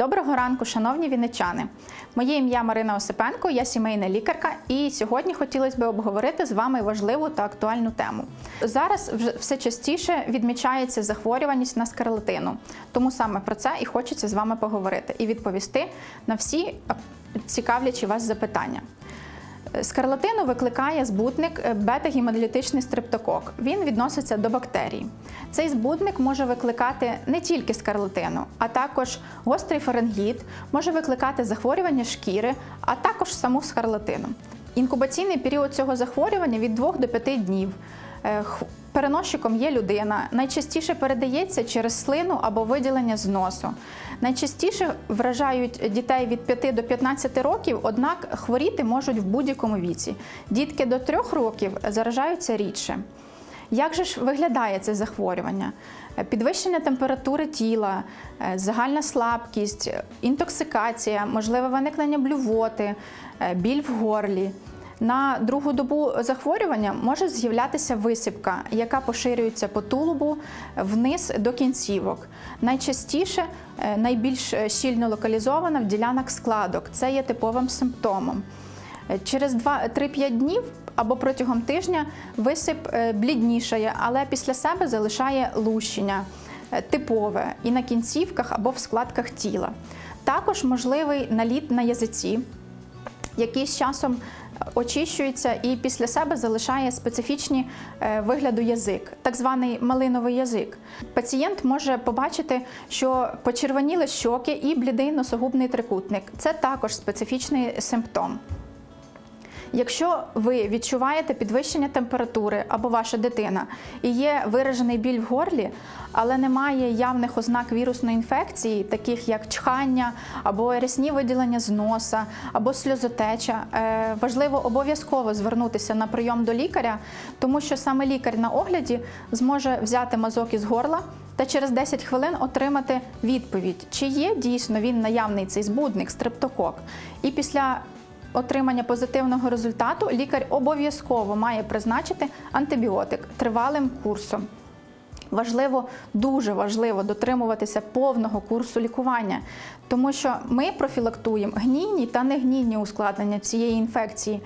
Доброго ранку, шановні вінничани. Моє ім'я Марина Осипенко, я сімейна лікарка, і сьогодні хотілося б обговорити з вами важливу та актуальну тему. Зараз все частіше відмічається захворюваність на скарлатину, тому саме про це і хочеться з вами поговорити і відповісти на всі цікавлячі вас запитання. Скарлатину викликає збутник е, бета-гемодилітичний стрептокок. Він відноситься до бактерій. Цей збутник може викликати не тільки скарлатину, а також гострий фарингіт, може викликати захворювання шкіри, а також саму скарлатину. Інкубаційний період цього захворювання від 2 до 5 днів. Е, Переносчиком є людина. Найчастіше передається через слину або виділення з носу. Найчастіше вражають дітей від 5 до 15 років, однак хворіти можуть в будь-якому віці. Дітки до 3 років заражаються рідше. Як же ж виглядає це захворювання? Е, Підвищення температури тіла, е, загальна слабкість, інтоксикація, можливе виникнення блювоти, біль в горлі. На другу добу захворювання може з'являтися висипка, яка поширюється по тулубу вниз до кінцівок. Найчастіше е, найбільш е, щільно локалізована в ділянок складок. Це є типовим симптомом. Е, Через 2-3-5 днів або протягом тижня висип бліднішає, але після себе залишає лущення типове і на кінцівках або в складках тіла. Також можливий наліт на язиці, який з часом очищується і після себе залишає специфічні е, вигляду язик, так званий малиновий язик. Пацієнт може побачити, що почервоніли щоки і блідий носогубний трикутник. Це також специфічний симптом. Якщо ви відчуваєте підвищення температури або ваша дитина і є виражений біль в горлі, але немає явних ознак вірусної інфекції, таких як чхання або рясні виділення з носа, або сльозотеча, е, важливо обов'язково звернутися на прийом до лікаря, тому що саме лікар на огляді зможе взяти мазок із горла та через 10 хвилин отримати відповідь, чи є дійсно він наявний цей збудник, стрептокок. І після отримання позитивного результату лікар обов'язково має призначити антибіотик тривалим курсом. Важливо, дуже важливо дотримуватися повного курсу лікування, тому що ми профілактуємо гнійні та негнійні ускладнення цієї інфекції.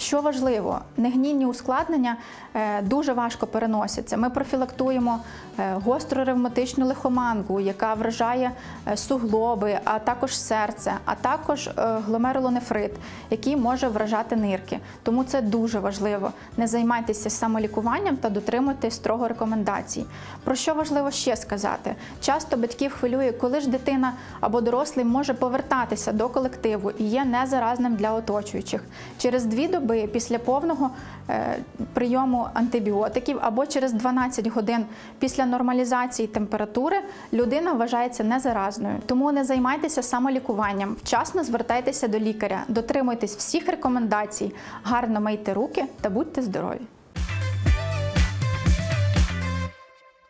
Що важливо, негнінні ускладнення е, дуже важко переносяться. Ми профілактуємо е, гостру ревматичну лихоманку, яка вражає е, суглоби, а також серце, а також гломерулонефрит, який може вражати нирки. Тому це дуже важливо. Не займайтеся самолікуванням та дотримуйтесь строго рекомендацій. Про що важливо ще сказати? Часто батьків хвилює, коли ж дитина або дорослий може повертатися до колективу і є незаразним для оточуючих. Через дві доби після повного е, прийому антибіотиків або через 12 годин після нормалізації температури людина вважається незаразною. Тому не займайтеся самолікуванням, вчасно звертайтеся до лікаря, дотримуйтесь всіх рекомендацій, гарно мийте руки та будьте здорові.